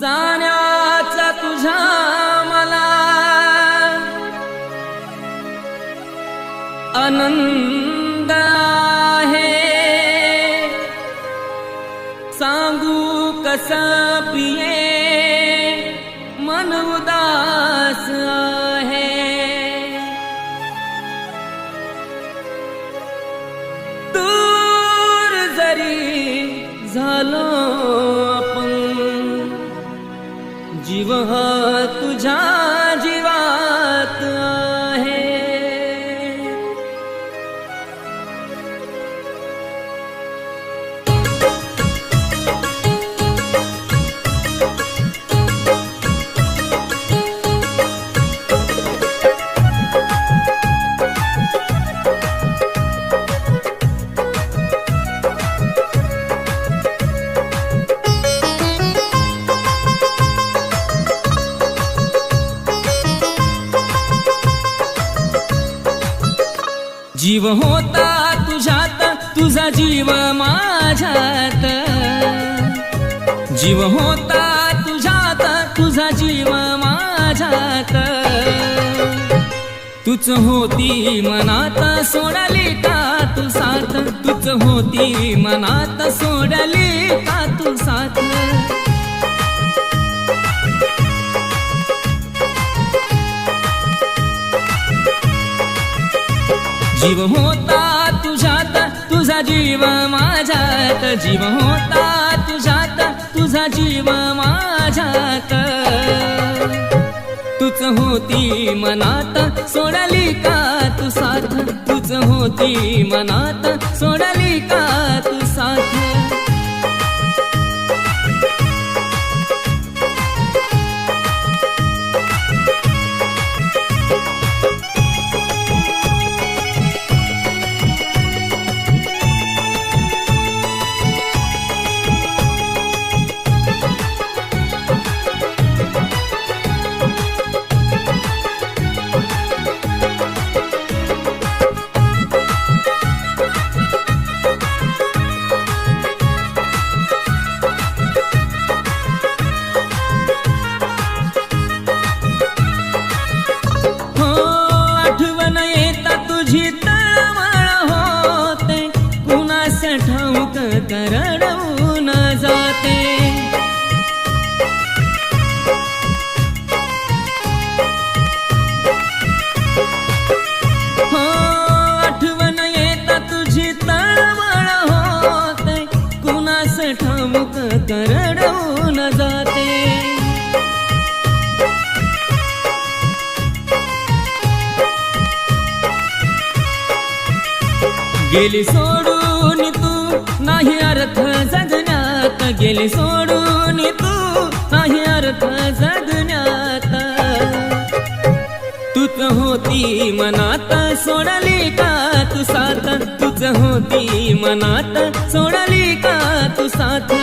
जाण्याचा तुझ्या मला आनंद आहे. सांगू कस पिये? जीव होता तुझ्यात तुझा जीव माझ्यात. जीव होता तुझ्यात तुझा जीव माझ्यात. तुच होती मनात सोडली का तू साथ? तुच होती मनात सोडली का तू साथ? जीव होता तुझ्यात तुझा जीव माझ्यात. जीव होता तुझ्यात तुझा जीव माझ्यात. तूच होती मनात सोडली का तू साथ? तूच होती मनात सोडली का तू साथ? गेली सोडून तू. नाही अर्थ जगण्यात गेली सोडून तू. नाही अर्थ जगण्यात. तूच होती मनात सोडली का तू साथ? तूच होती मनात सोडली का तू साथ?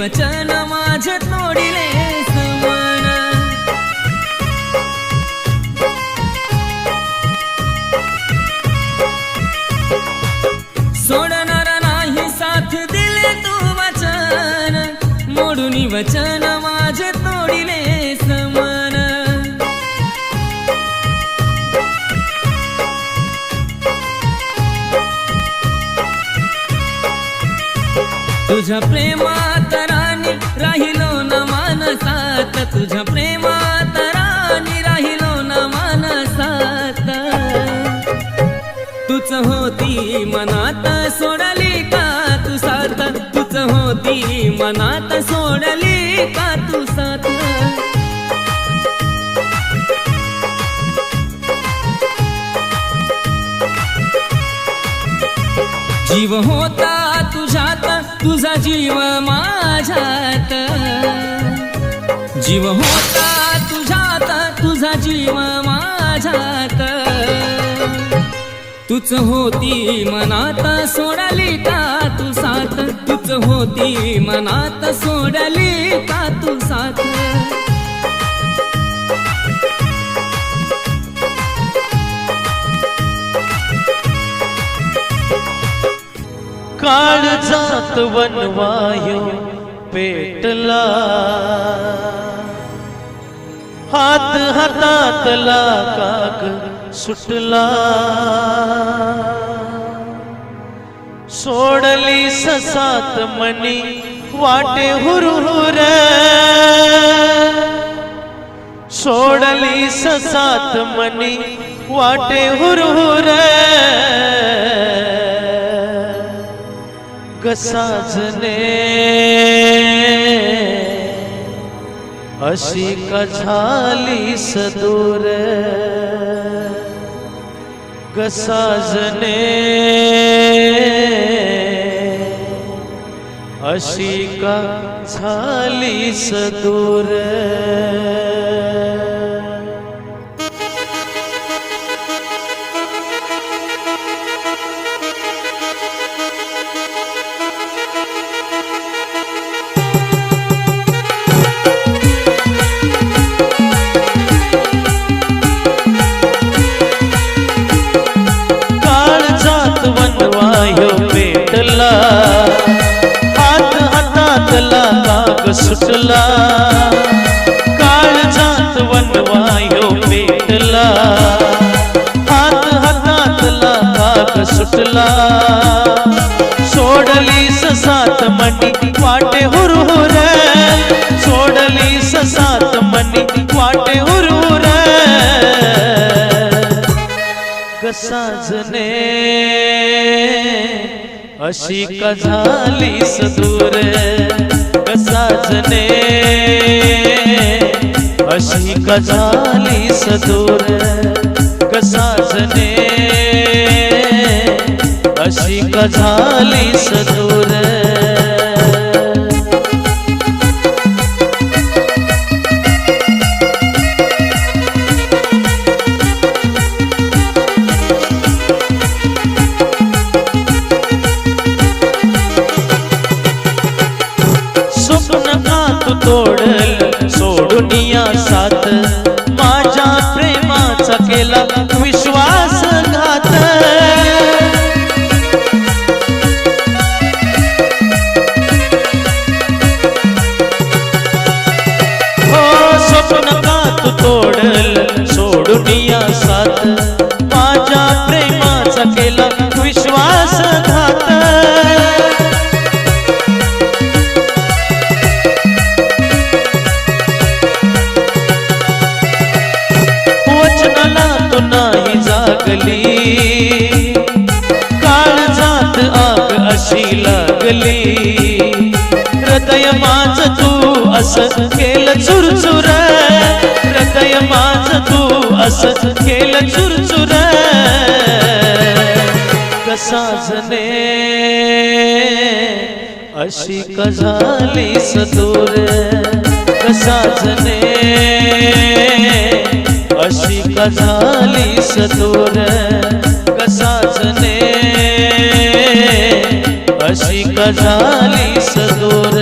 वचन माझ तोडिले समन. सोडणार नाही साथ दिले तू वचन. मोडून वचन माझ तोडिले समन. तुझ्या प्रेम तुझ्या प्रेमात राणी राहिलो ना मानसात तुच होती मनात सोडली का तू सात तुच होती मनात सोडली का तू सात जीव होता तुझ्यात तुझा जीव माझ्यात. जीव होता तुझ्यात तुझा जीव माझ्यात. तुच होती मनात सोडली का तू साथ? तुच होती मनात सोडली का तू साथ? काळ जात वनवायो पेटला. हात हातातला काग सुटला. सोडली ससात मनी वाटे हुरहुर. सोडली ससात मनी वाटे हुरहुर. गसाजने अशी कझाली सदूर कसाजने अशी का झाली सदूर सुटला. काळ जात वनवायो पेटला. हात हातातला काग सुटला. सोडली ससात मणी वाटे हुरहुर सोडली ससात मणी वाटे हुरहुर कसाजने अशी का झाली सदूर कसाजने अशी का सदूर कसाजने अशी का सदूर लागली. काळ जात आग अशी लागली. हृदय माझ तू असं केलं चुरचुर. हृदय माझ तू असं केलं चुरचुर. कसाजने अशी कझाली झाली सदूर कसाजने अशी का झाली सदूर कसाजने अशी का झाली सदूर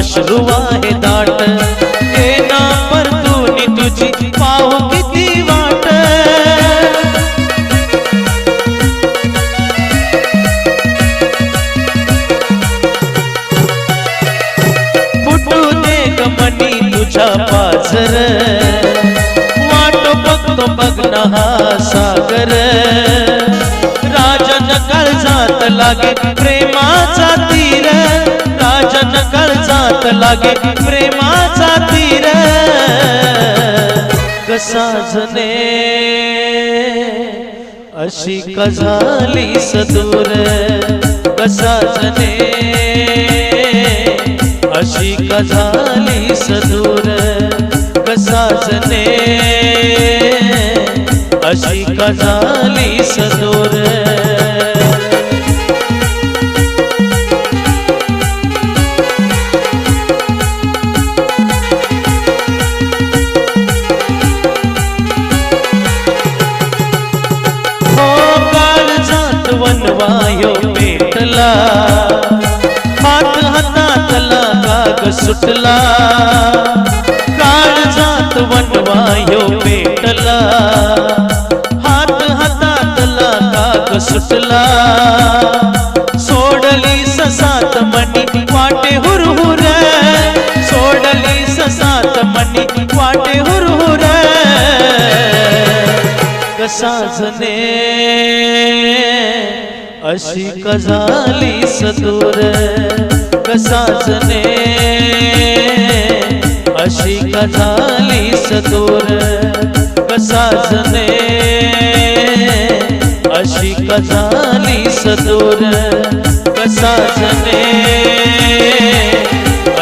अश्रू आहे दाट. ये ना परतोनी तुझी पाहू किती वाट. फुटू दे गमनी तुझ्या पाझर. वाट बघतो तो बघ हा सागर. राजन काळजात लागे प्रेमाचा तीर. राजन काळजात लागे प्रेमाचा तीर. कसा झने अशी का सदूर. कसा झने अशी कझाली सदूर. कसा जने अशी का सदूर. सुटला. हात हातातला काग सुटला. काळजात वनवायो पेटला. हात हातातला काग सुटला. सोडली ससात मनी वाटे हुरहुर. सोडली ससात मनी वाटे हुरहुर. कसा जने अशी का झाली सदूर कसा जने अशी का झाली सदूर कसा जने अशी का झाली सदूर कसा जने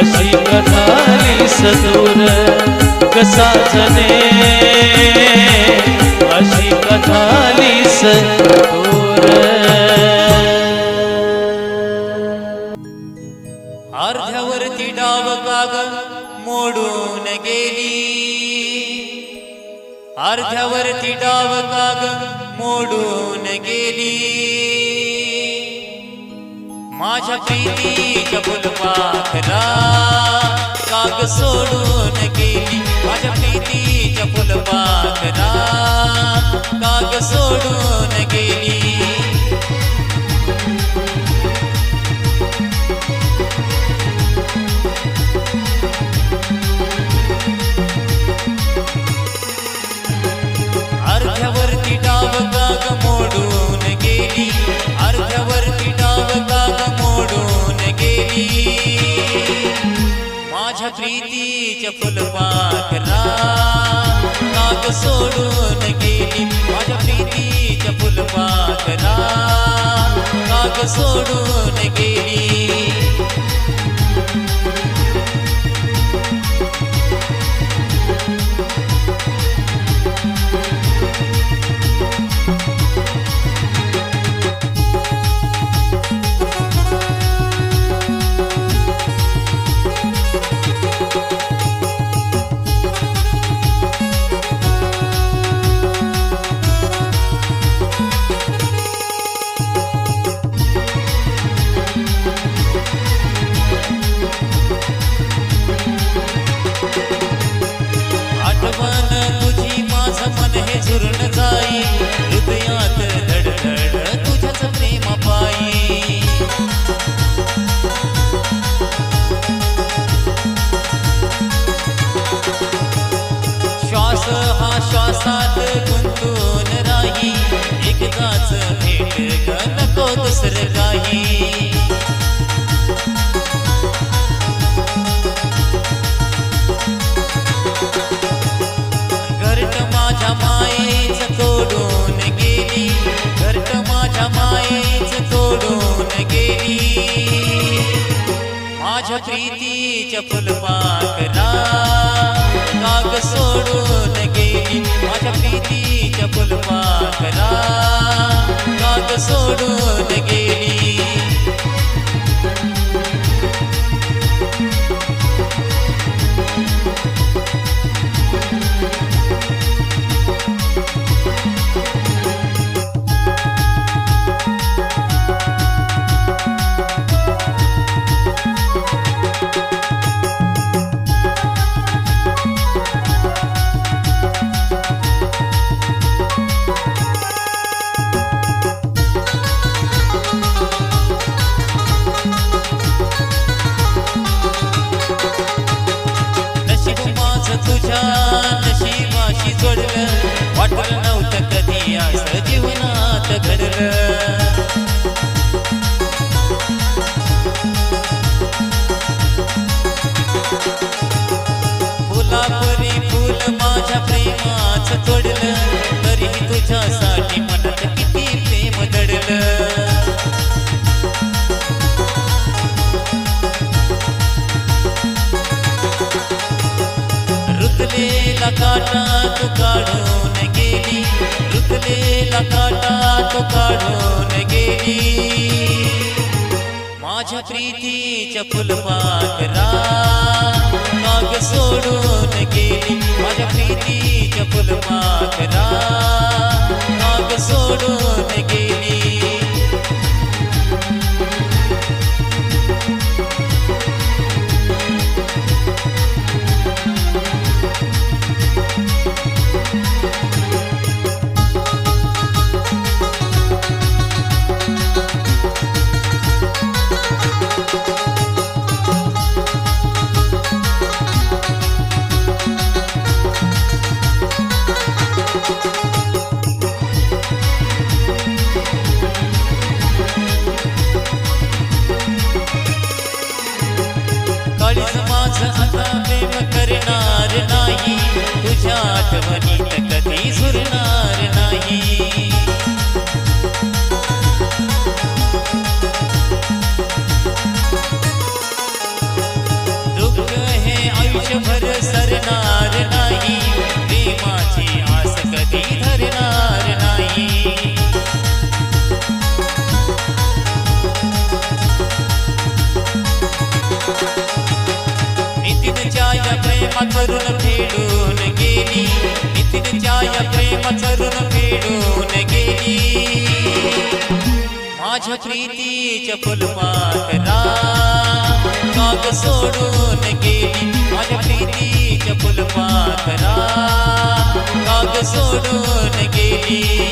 अशी का झाली सदूर कसा जने अशी कथाली सदूर डाव मोडून गेली. अर्ध्यावरती डाव काग मोडून गेली. माझ्या प्रीतीच्या फुलपाखरा काग सोडून गेली. माझ्या प्रीतीच्या फुलपाखरा काग सोडून गेली. प्रीतीच्या फुलपाखरा काग सोडून गेली माझ्या प्रीतीच्या फुलपाखरा काग सोडून गेली प्रीतीच्या फुलपाखरा काग सोडून गेली माझ्या प्रीतीच्या फुलपाखरा काग सोडून गेली प्रीतीच्या फुलपाखरा काग सोडून गेली माझ्या प्रीतीच्या फुलपाखरा काग सोडून पण माझ आता प्रेम करणार नाही. तुझ्या आठवणी प्रेम करून फेडून गेली. नितीनच्या या प्रेम करून फेडून गेली. माझ्या प्रीतीच्या फुलपाखरा काग सोडून गेली. माझ्या प्रीतीच्या फुलपाखरा काग सोडून गेली.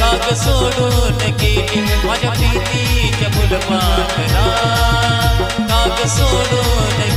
राग सोडून गेली. माझ्या प्रीतीच्या फुलपाखरा राग सोडून